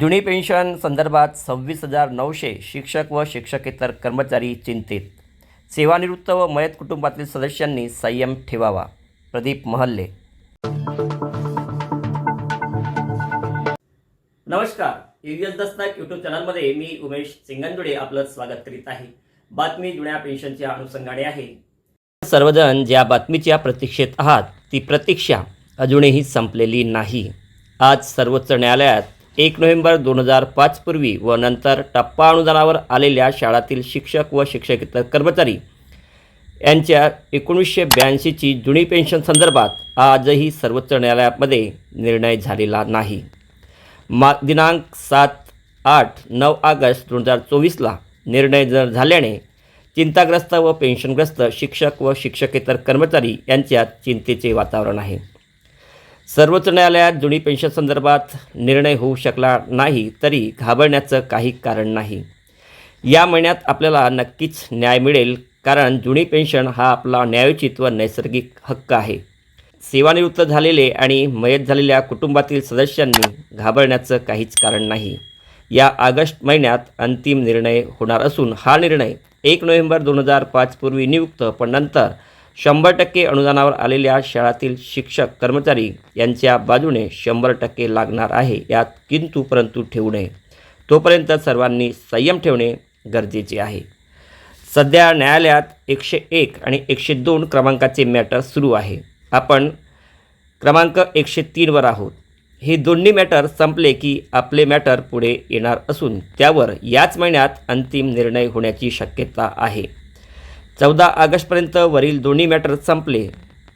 जुनी पेन्शन संदर्भात सव्वीस हजार नऊशे शिक्षक व शिक्षकेतर कर्मचारी चिंतित. सेवानिवृत्त व मयत कुटुंबातील सदस्यांनी संयम ठेवावा. प्रदीप महल्ले. नमस्कार. युएस दस्तक यूट्यूब चॅनलमध्ये मी उमेश सिंगंदुडे आपलं स्वागत करीत आहे. बातमी जुन्या पेन्शनच्या अनुषंगाने आहे. सर्वजण ज्या बातमीच्या प्रतीक्षेत आहात ती प्रतीक्षा अजूनही संपलेली नाही. आज सर्वोच्च न्यायालयात एक नोव्हेंबर दोन हजार पाचपूर्वी व नंतर टप्पा अनुदानावर आलेल्या शाळातील शिक्षक व शिक्षकेतर कर्मचारी यांच्या एकोणीसशे ब्याऐंशीची जुनी पेन्शन संदर्भात आजही सर्वोच्च न्यायालयामध्ये निर्णय झालेला नाही. मा दिनांक सात आठ नऊ ऑगस्ट दोन हजार चोवीसला निर्णय जर झाल्याने चिंताग्रस्त व पेन्शनग्रस्त शिक्षक व शिक्षकेतर कर्मचारी यांच्यात चिंतेचे वातावरण आहे. सर्वोच्च न्यायालयात जुनी पेन्शन संदर्भात निर्णय होऊ शकला नाही तरी घाबरण्याचं काही कारण नाही. या महिन्यात आपल्याला नक्कीच न्याय मिळेल कारण जुनी पेन्शन हा आपला न्यायोचित व नैसर्गिक हक्क आहे. सेवानिवृत्त झालेले आणि मयत झालेल्या कुटुंबातील सदस्यांनी घाबरण्याचं काहीच कारण नाही. या ऑगस्ट महिन्यात अंतिम निर्णय होणार असून हा निर्णय एक नोव्हेंबर दोन हजार पाचपूर्वी नियुक्त पण नंतर शंभर टक्के अनुदानावर आलेल्या शाळातील शिक्षक कर्मचारी यांच्या बाजूने शंभर टक्के लागणार आहे यात किंतु परंतु ठेवू नये तोपर्यंत सर्वांनी संयम ठेवणे गरजेचे आहे. सध्या न्यायालयात एकशे एक आणि एकशे दोन क्रमांकाचे मॅटर सुरू आहे. आपण क्रमांक एकशे तीनवर आहोत. हे दोन्ही मॅटर संपले की आपले मॅटर पुढे येणार असून त्यावर याच महिन्यात अंतिम निर्णय होण्याची शक्यता आहे. चौदा ऑगस्टपर्यंत वरील दोन्ही मॅटर संपले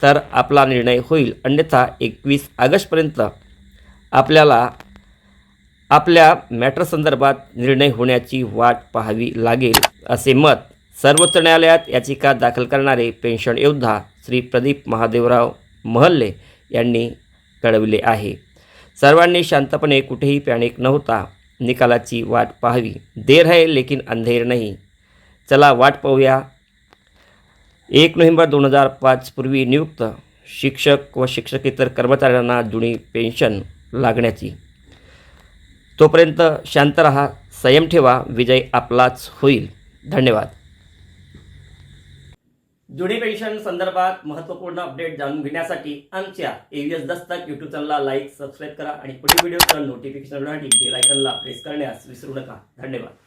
तर आपला निर्णय होईल. अन्यथा एकवीस ऑगस्टपर्यंत आपल्याला आपल्या मॅटर संदर्भात निर्णय होण्याची वाट पाहावी लागेल असे मत सर्वोच्च न्यायालयात याचिका दाखल करणारे पेन्शन योद्धा श्री प्रदीप महादेवराव महल्ले यांनी कळविले आहे. सर्वांनी शांतपणे कुठेही पॅनिक न होता निकालाची वाट पाहावी. देर है लेकिन अंधेर नाही. चला वाट पाहूया. एक नोव्हेंबर दोन हजार पाच पूर्वी नियुक्त शिक्षक व शिक्षकेतर कर्मचाऱ्यांना जुनी पेन्शन लागण्याची. तोपर्यंत शांत रहा संयम ठेवा विजय आपलाच होईल. धन्यवाद. जुनी पेन्शन संदर्भात महत्त्वपूर्ण अपडेट जाणून घेण्यासाठी आमच्या एव्हीएस दस्तक यूट्यूब चॅनलला लाईक सबस्क्राईब करा आणि पुढील व्हिडिओचं नोटिफिकेशन मिळवण्यासाठी बेल आयकनला प्रेस करण्यास विसरू नका. धन्यवाद.